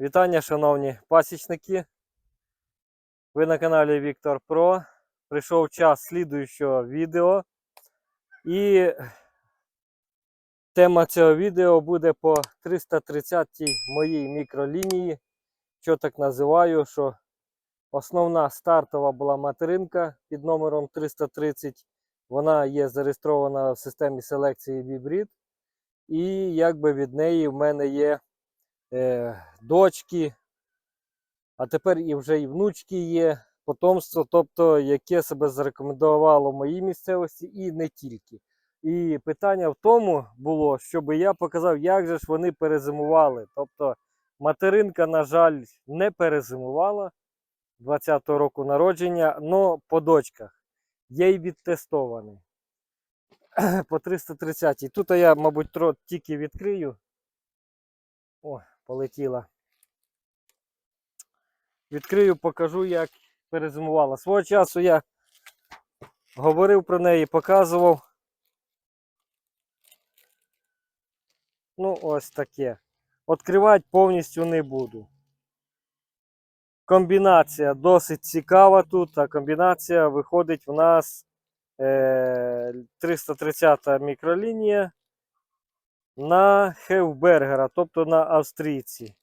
Вітання, шановні пасічники. Ви на каналі Віктор Про. Прийшов час слідуючого відео. І тема цього відео буде по 330-й моїй мікролінії. Що так називаю, що основна стартова була материнка під номером 330. Вона є зареєстрована в системі селекції Вібрід. І якби від неї в мене є е, дочки, а тепер і вже і внучки є, потомство, тобто яке себе зарекомендувало в моїй місцевості і не тільки. І питання в тому було, щоб я показав, як же ж вони перезимували. Тобто материнка, на жаль, не перезимувала 20-го року народження, але по дочках є й відтестований. По 330. Тут я, мабуть, тільки відкрию. О, полетіла. Відкрию, покажу, як перезимувала. Свого часу я говорив про неї, показував. Ну, ось таке. Відкривати повністю не буду. Комбінація досить цікава тут, а комбінація виходить в нас е, 330 мікролінія на Хевбергера, тобто на австрійці.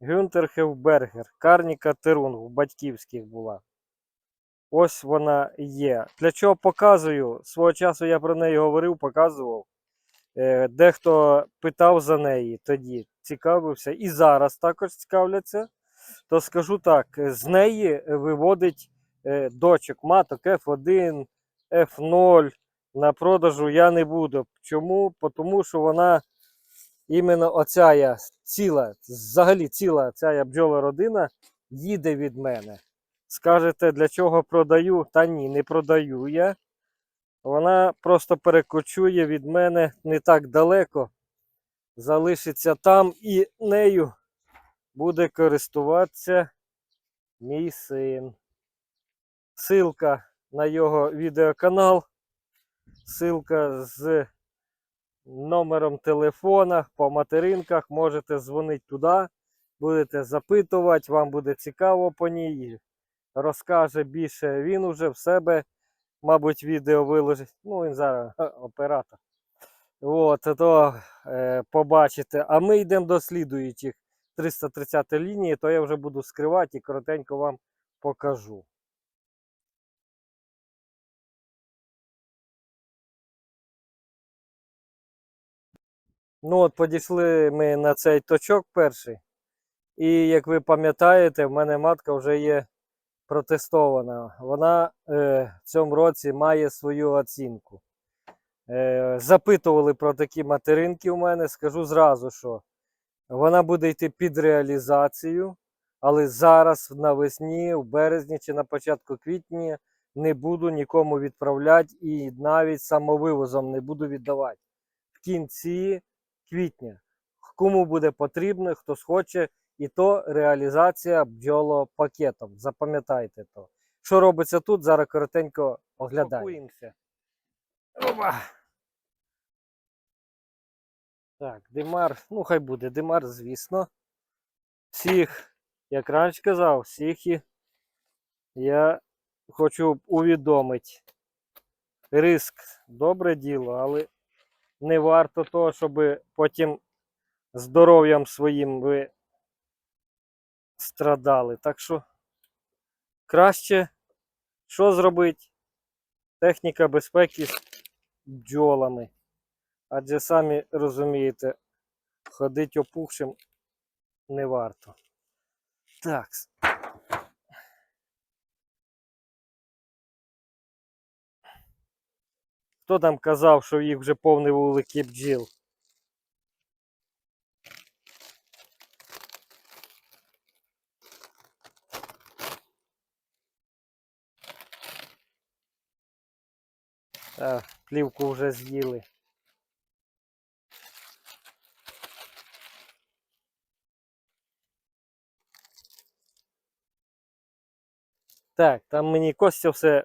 Гюнтер Хевбергер, Карніка Терунг, батьківських була. Ось вона є. Для чого показую? Свого часу я про неї говорив, показував. Е, Дехто питав за неї тоді, цікавився. І зараз також цікавляться. То скажу так: з неї виводить е, дочок маток F1, F0 на продажу я не буду. Чому? Тому що вона іменно оця я ціла, взагалі ціла ця бджола родина їде від мене. Скажете, для чого продаю? Та ні, не продаю я. Вона просто перекочує від мене не так далеко. Залишиться там і нею буде користуватися мій син. Силка на його відеоканал. Силка з номером телефона по материнках. Можете дзвонити туди, будете запитувати, вам буде цікаво по ній. Розкаже більше він уже в себе, мабуть, відео виложить. Ну, він зараз оператор. От, то е, побачите. А ми йдемо до слідуючих 330 лінії, то я вже буду скривати і коротенько вам покажу. Ну от підійшли ми на цей точок перший. І як ви пам'ятаєте, в мене матка вже є протестована. Вона е, в цьому році має свою оцінку. Е, запитували про такі материнки у мене. Скажу зразу, що вона буде йти під реалізацію, але зараз навесні, в березні чи на початку квітня не буду нікому відправляти і навіть самовивозом не буду віддавати. В кінці квітня. Кому буде потрібно, хто схоче, і то реалізація бджолопакетом. Запам'ятайте то. Що робиться тут, зараз коротенько оглядаємо. Опа. Так, димар, ну хай буде димар, звісно. Всіх, як раніше казав, всіх і я хочу увідомити. Риск добре діло, але не варто того, щоб потім здоров'ям своїм ви страдали. Так що краще що зробити? Техніка безпеки з бджолами. Адже самі розумієте, ходити опухшим не варто. Так. Хто там казав, що їх вже повний вулики бджіл? Плівку вже з'їли. Так, там мені Костя все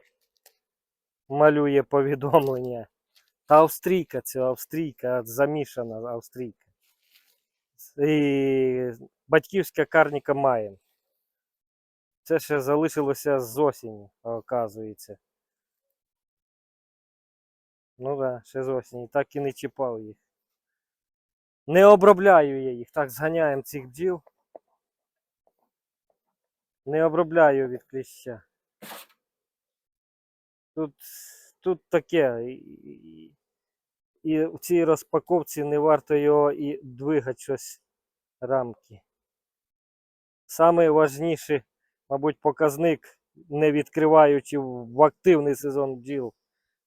малює повідомлення. Та австрійка, це австрійка, замішана австрійка. І батьківська карніка маєм. Це ще залишилося з осені, оказується. Ну да, ще з осені. Так і не чіпав їх. Не обробляю я їх. Так, зганяємо цих бджіл. Не обробляю від кліща. Тут, тут таке. І, в цій розпаковці не варто його і двигати щось рамки. Саме важніший, мабуть, показник, не відкриваючи в активний сезон бджіл,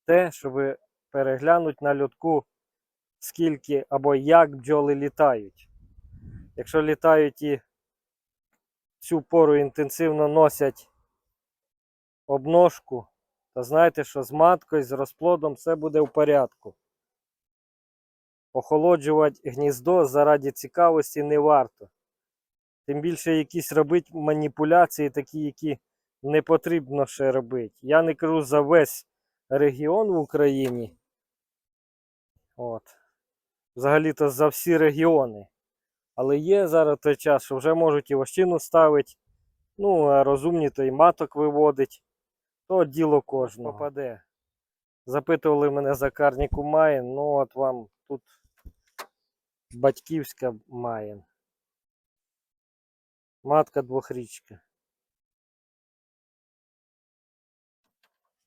те, щоб переглянути на льотку, скільки або як бджоли літають. Якщо літають і цю пору інтенсивно носять обножку, то знайте, що з маткою, з розплодом все буде в порядку. Охолоджувати гніздо заради цікавості не варто. Тим більше якісь робити маніпуляції, такі, які не потрібно ще робити. Я не кажу за весь регіон в Україні. От. Взагалі-то за всі регіони. Але є зараз той час, що вже можуть і вощину ставити. Ну, а розумні то і маток виводить. То діло кожного. Попаде. Запитували мене за карніку Маєн. Ну, от вам тут батьківська Маєн. Матка двохрічка.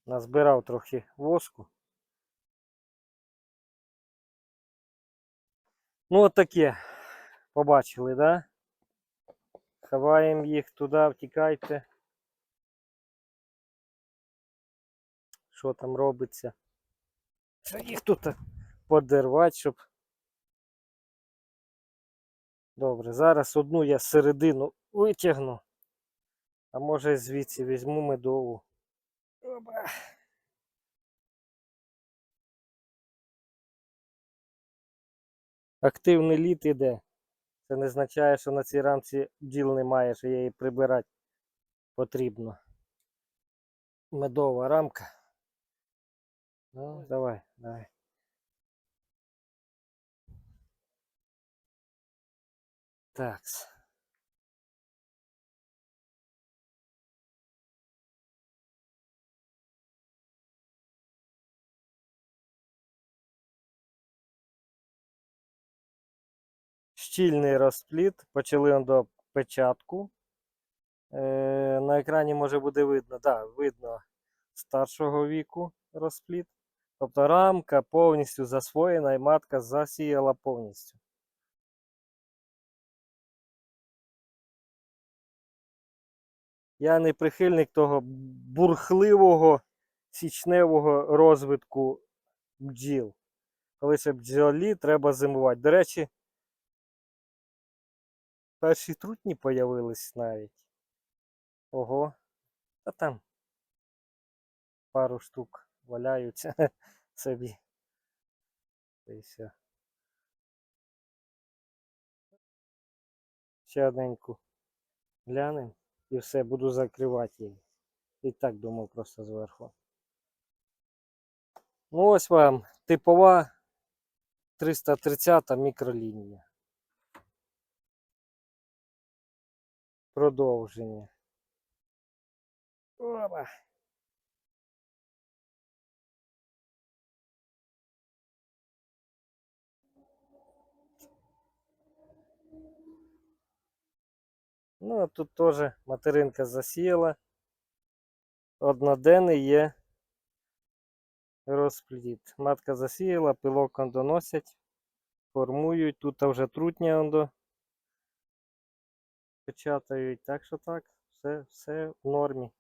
Назбирав трохи воску. Ну, от таке. Побачили, да? Ховаємо їх туди, втікайте. Що там робиться? Що їх тут подервати, щоб. Добре, зараз одну я середину витягну. А може звідси візьму медову. Оба. Активний лід іде. Це не означає, що на цій рамці бджіл немає, що її прибирати потрібно. Медова рамка. Ну, давай, давай. Такс. щільний розпліт, почали до печатку. Е, на екрані може буде видно, да, видно старшого віку розпліт. Тобто рамка повністю засвоєна і матка засіяла повністю. Я не прихильник того бурхливого січневого розвитку бджіл. Коли ще бджолі треба зимувати. До речі, перші трутні появились навіть. Ого. Та там пару штук валяються собі. Й все. Ще одненьку глянемо і все, буду закривати її. І так думав просто зверху. Ну ось вам типова 330 мікролінія. Продовження. Опа. Ну, а тут теж материнка засіяла. Одноденний є розпліт. Матка засіяла, пилок он доносять, формують. Тут вже трутня он до печатають. Так що так, все, все в нормі.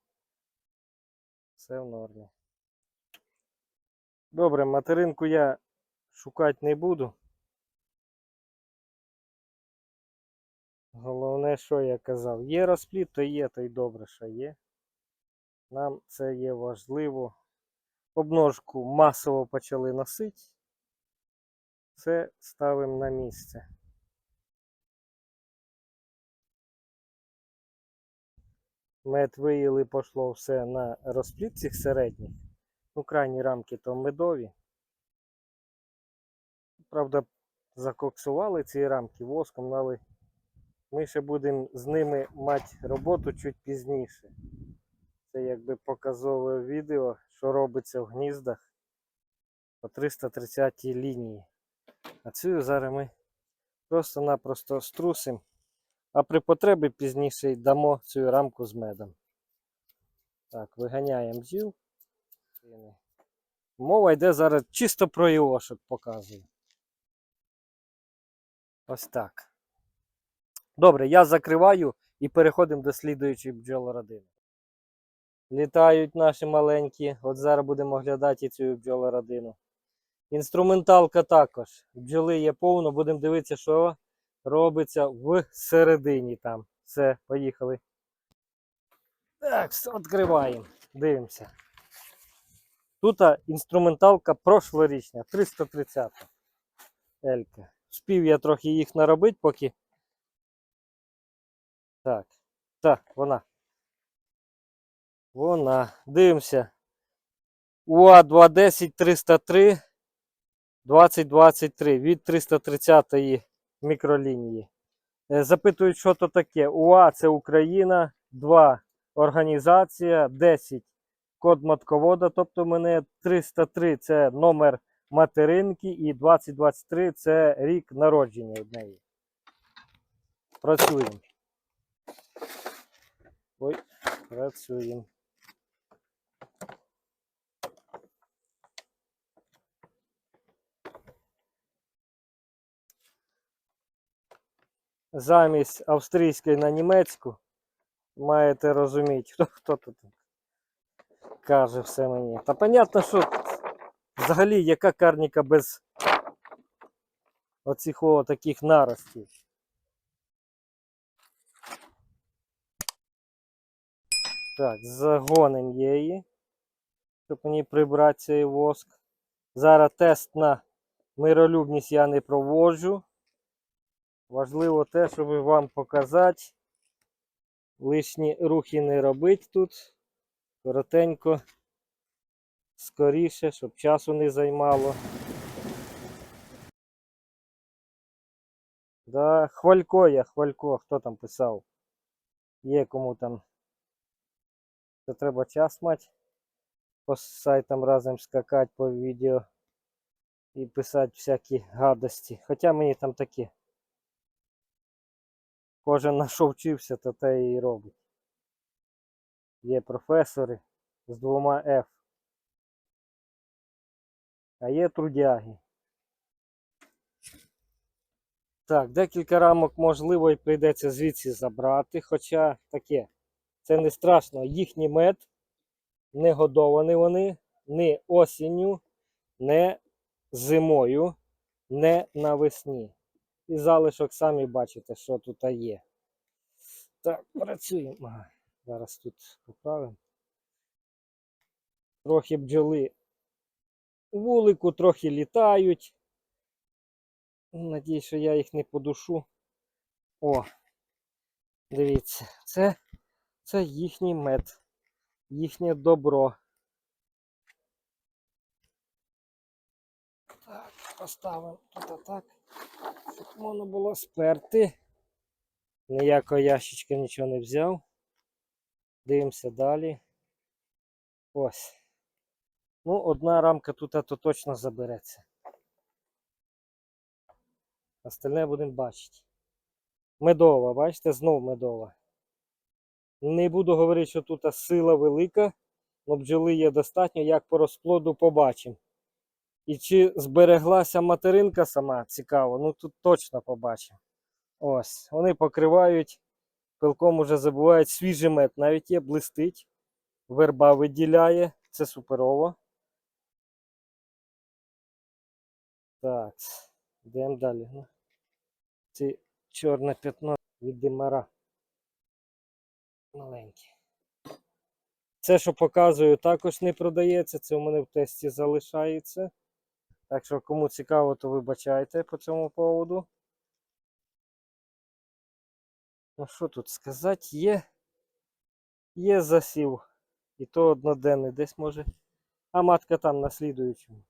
Все в нормі. Добре, материнку я шукати не буду. Головне, що я казав, є розпліт, то є, то й добре, що є. Нам це є важливо. Обножку масово почали носити. Це ставимо на місце. Мед виїли, пошло все на розпліт цих середніх. Ну, крайні рамки то медові. Правда, закоксували ці рамки воском, але Ми ще будемо з ними мати роботу чуть пізніше. Це якби показове відео, що робиться в гніздах по 330 лінії. А цю зараз ми просто-напросто струсимо, а при потребі пізніше й дамо цю рамку з медом. Так, виганяємо бджіл. Мова йде зараз чисто про іошок показую. Ось так. Добре, я закриваю і переходимо до слідуючої бджолородини. Літають наші маленькі. От зараз будемо оглядати і цю бджолородину. Інструменталка також. Бджоли є повно, будемо дивитися, що робиться в середині там. Все, поїхали. Так, все, відкриваємо. Дивимося. Тут інструменталка прошлорічня, 330 Елька. Спів я трохи їх наробити, поки. Так, так, вона. Вона. Дивимося. УА 210 303 2023 від 330 мікролінії. Е, Запитують, що то таке. УА це Україна, 2 організація, 10 код матковода. Тобто мене 303 це номер материнки і 2023 це рік народження в неї. Працюємо. Ой, працюємо. Замість австрійської на німецьку маєте розуміти, хто, хто тут каже все мені. Та понятно, що взагалі яка карніка без оцих таких наростів. Так, загоним її, щоб мені прибрати цей воск. Зараз тест на миролюбність я не проводжу. Важливо те, щоб вам показати. Лишні рухи не робити тут. Коротенько, скоріше, щоб часу не займало. Да, хвалько я, хвалько, хто там писав? Є кому там. Це треба час мати. По сайтам разом скакати по відео і писати всякі гадості. Хоча мені там такі. Кожен на що вчився, то те і робить. Є професори з двома F. А є трудяги. Так, декілька рамок можливо і прийдеться звідси забрати, хоча таке, це не страшно. Їхній мед не годовані вони не осінню, не зимою, не навесні. І залишок самі бачите, що тут є. Так, працюємо. Зараз тут поправимо. Трохи бджоли вулику, трохи літають. Надіюсь, що я їх не подушу. О, дивіться, це, це їхній мед, їхнє добро. Так, поставимо тут отак, щоб можна було сперти. Ніякого ящичка нічого не взяв. Дивимося далі. Ось. Ну, одна рамка тут то точно забереться. Остальне будемо бачити. Медова, бачите, знов медова. Не буду говорити, що тут сила велика, але бджоли є достатньо, як по розплоду побачимо. І чи збереглася материнка сама, цікаво, ну тут точно побачимо. Ось, вони покривають, пилком уже забувають свіжий мед, навіть є, блистить, верба виділяє, це суперово. Так, йдемо далі. Ну, Це чорне пятно від димара. Маленьке. Це, що показую, також не продається. Це у мене в тесті залишається. Так що, кому цікаво, то вибачайте по цьому поводу. Ну, що тут сказати? Є. Є засів. І то одноденний десь може. А матка там на слідуючому.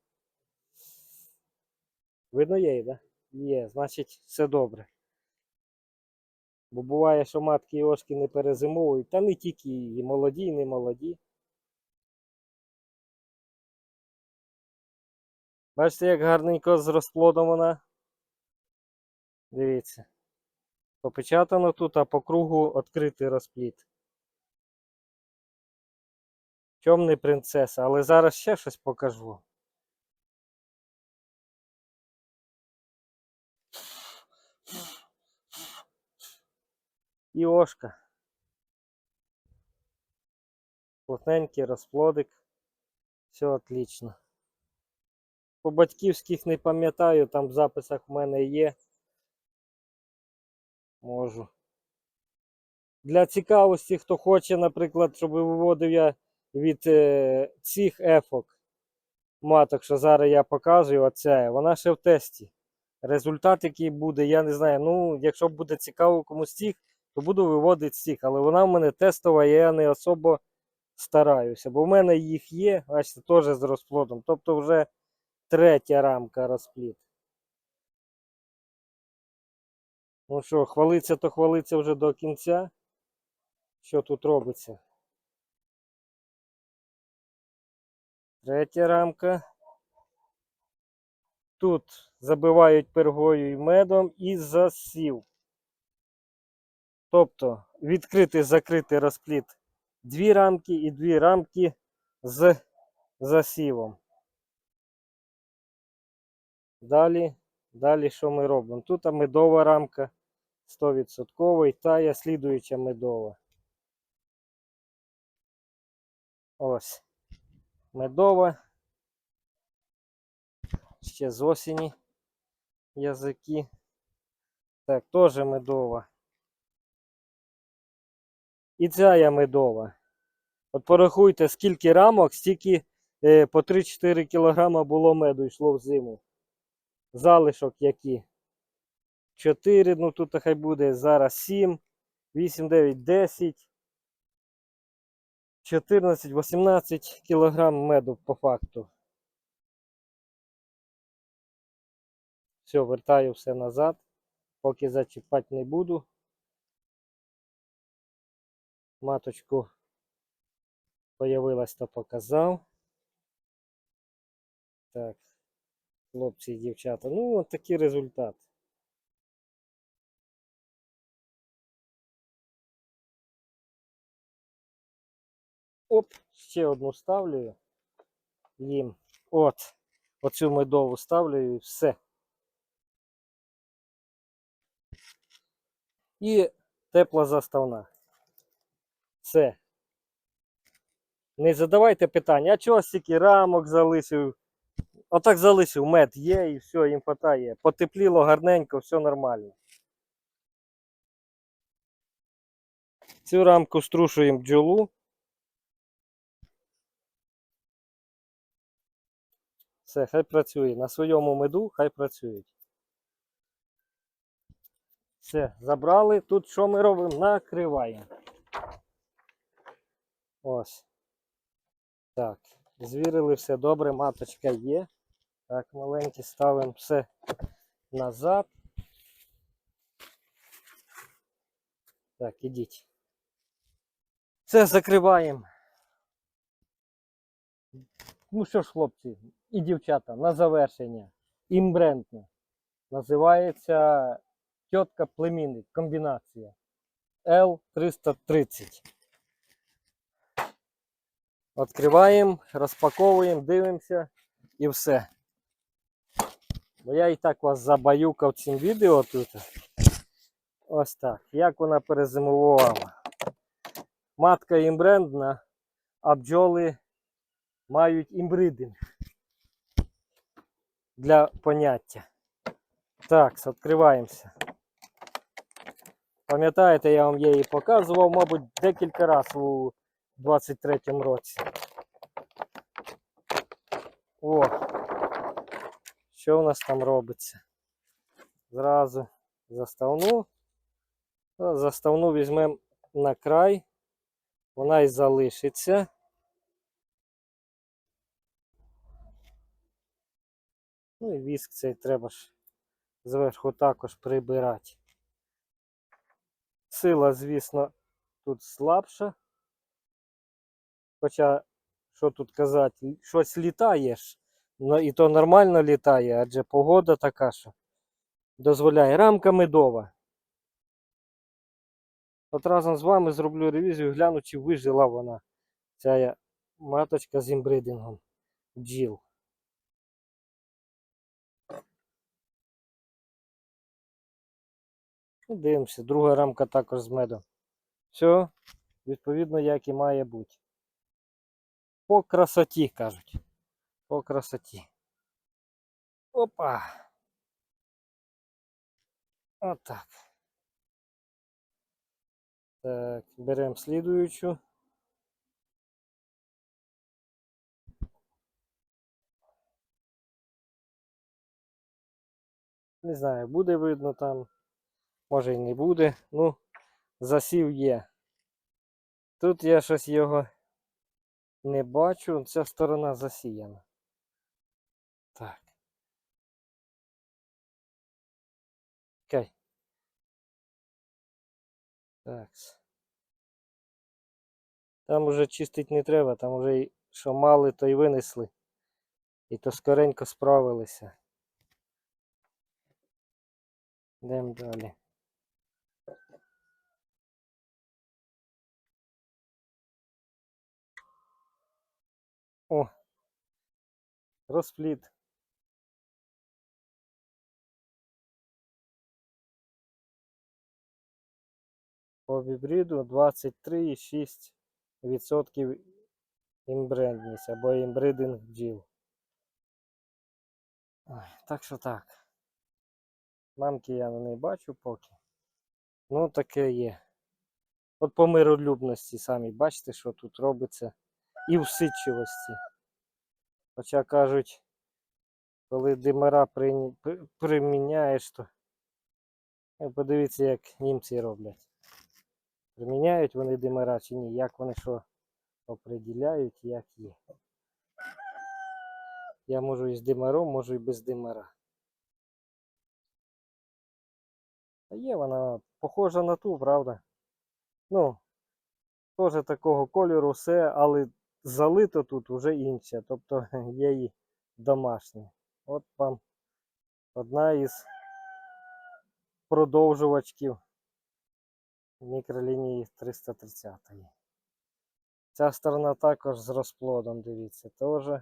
Видно є, так? Да? Є, значить, все добре. Бо буває, що матки і ошки не перезимовують, та не тільки і молоді, і не молоді. Бачите, як гарненько з розплодом вона. Дивіться. Попечатано тут, а по кругу відкритий розплід. Чом принцеса, але зараз ще щось покажу. І ошка. Плотненький розплодик. Все отлично. По батьківських не пам'ятаю, там в записах в мене є. Можу. Для цікавості, хто хоче, наприклад, щоб виводив я від е, цих ефок маток, що зараз я показую, оця, вона ще в тесті. Результат, який буде, я не знаю. Ну, якщо буде цікаво комусь цих, то буду виводити цих. Але вона в мене тестова, я не особо стараюся. Бо в мене їх є, бачите, теж з розплодом. Тобто вже третя рамка розплід. Ну що, хвалиться, то хвалиться вже до кінця. Що тут робиться? Третя рамка. Тут забивають пергою і медом і засів. Тобто відкритий закритий розплід дві рамки і дві рамки з засівом. Далі, далі що ми робимо? Тут медова рамка 100% і тая слідуюча медова. Ось. Медова. Ще з осені язики. Так, теж медова. І ця я медова. От порахуйте, скільки рамок, стільки е, по 3-4 кг було меду йшло в зиму. Залишок які? 4, ну тут хай буде зараз 7, 8, 9, 10, 14, 18 кг меду по факту. Все, вертаю все назад. Поки зачіпати не буду. Маточку появилась, то показав. Так, хлопці і дівчата. Ну, от такий результат. Оп, ще одну ставлю їм. От, оцю медову ставлю і все. І тепла заставна. Все. Не задавайте питання, а чого стільки рамок залишив? Отак залишив, мед є і все, їм хватає. Потепліло гарненько, все нормально. Цю рамку струшуємо бджолу. Все, хай працює. На своєму меду хай працюють. Все, забрали. Тут що ми робимо? Накриваємо. Ось. Так, звірили все добре, маточка є. Так, маленькі ставимо все назад. Так, ідіть. Все закриваємо. Ну що ж, хлопці і дівчата, на завершення. Імбрентне. Називається тітка племінник. Комбінація. L330. Відкриваємо, розпаковуємо, дивимося і все. Бо я і так вас забаюкав цим відео тут. Ось так. Як вона перезимувала. Матка імбрендна, а бджоли мають імбридинг для поняття. Так, відкриваємося. Пам'ятаєте, я вам її показував, мабуть, декілька разів у 23-му році. О, що у нас там робиться? Зразу заставну. Ну, Заставну візьмемо на край. Вона і залишиться. Ну і віск цей треба ж зверху також прибирати. Сила, звісно, тут слабша. Хоча, що тут казати, щось літаєш, ну, і то нормально літає, адже погода така, що дозволяє. Рамка медова. От разом з вами зроблю ревізію, гляну, чи вижила вона, ця маточка з імбридингом бджіл. Дивимося, друга рамка також з медом. Все, відповідно, як і має бути. По красоті, кажуть. По красоті. Опа. Отак. Так, беремо слідуючу. Не знаю, буде видно там. Може і не буде. Ну, засів є. Тут я щось його не бачу. Ця сторона засіяна. Так. Окей. Так. Там уже чистить не треба, там уже що мали, то й винесли. І то скоренько справилися. Йдемо далі. О! Розпліт. По бібриду 23,6% імбрендність або імбридинг бджіл. Так що так. Мамки я не бачу поки. Ну, таке є. От по миролюбності самі бачите, що тут робиться. І всидчивості. Хоча кажуть, коли при- приміняєш, то е, подивіться, як німці роблять. Приміняють вони димара чи ні, як вони що оприділяють, як є. Я можу і з димаром, можу і без димара. А є вона похожа на ту, правда? Ну, теж такого кольору все, але залито тут вже інше. Тобто є і домашнє. От вам одна із продовжувачків мікролінії 330. Ця сторона також з розплодом, дивіться, теж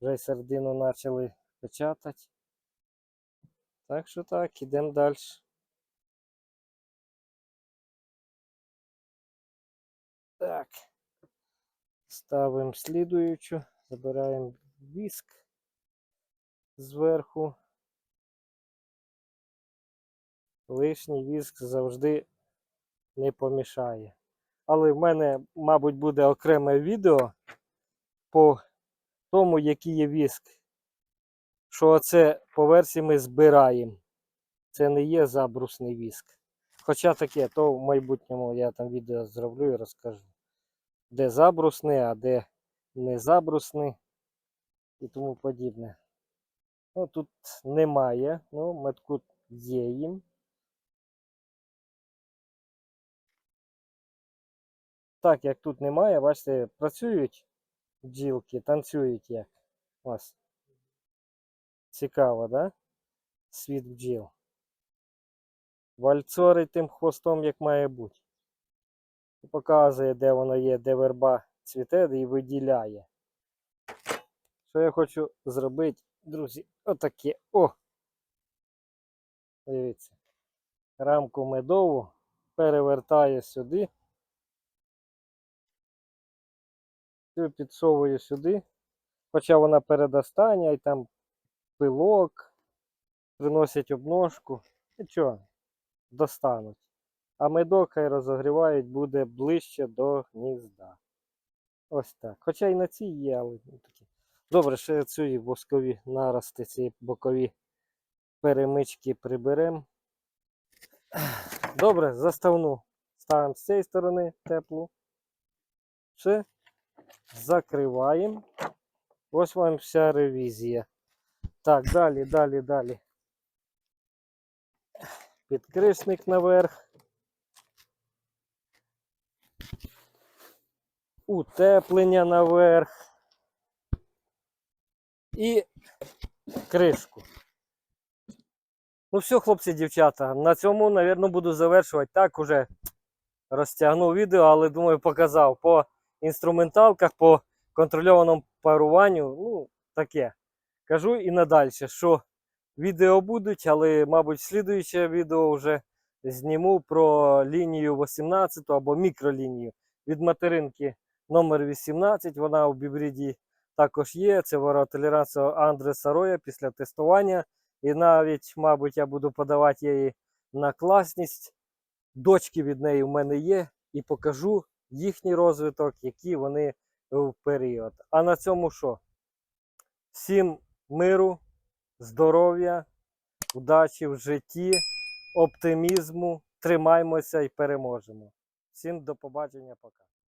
вже середину почали печатати. Так що так, ідемо далі. Так. Ставимо слідуючу, забираємо віск зверху. Лишній віск завжди не помішає. Але в мене, мабуть, буде окреме відео по тому, який є віск. Що це по версії ми збираємо. Це не є забрусний віск. Хоча таке, то в майбутньому я там відео зроблю і розкажу. Де забрусний, а де не забрусний і тому подібне. Ну, тут немає, ну, меткут є їм. Так, як тут немає, бачите, працюють бджілки, танцюють як. Ось. Цікаво, да? Світ бджіл. Вальцорить тим хвостом, як має бути. І показує, де воно є, де верба цвіте і виділяє. Що я хочу зробити, друзі, отаке. О! Дивіться. Рамку медову перевертаю сюди. Цю підсовую сюди. Хоча вона передостання і там пилок, приносять обножку. Нічого, достануть. А медок хай розогрівають буде ближче до гнізда. Ось так. Хоча і на цій є, але ну, такі. Добре, ще ці воскові нарости, ці бокові перемички приберемо. Добре, заставну. Ставимо з цієї сторони теплу. Все. Закриваємо. Ось вам вся ревізія. Так, далі, далі, далі. Підкришник наверх. Утеплення наверх і кришку. Ну все, хлопці, дівчата, на цьому, напевно, буду завершувати. Так, уже розтягнув відео, але думаю, показав по інструменталках, по контрольованому паруванню. Ну, таке. Кажу і надалі, що відео будуть, але, мабуть, слідуюче відео вже зніму про лінію 18 або мікролінію від материнки номер 18. Вона у бібріді також є. Це воротолеранція Андреса Роя після тестування. І навіть, мабуть, я буду подавати її на класність. Дочки від неї в мене є, і покажу їхній розвиток, які вони в період. А на цьому що? Всім миру, здоров'я, удачі в житті, оптимізму. Тримаймося і переможемо. Всім до побачення, пока.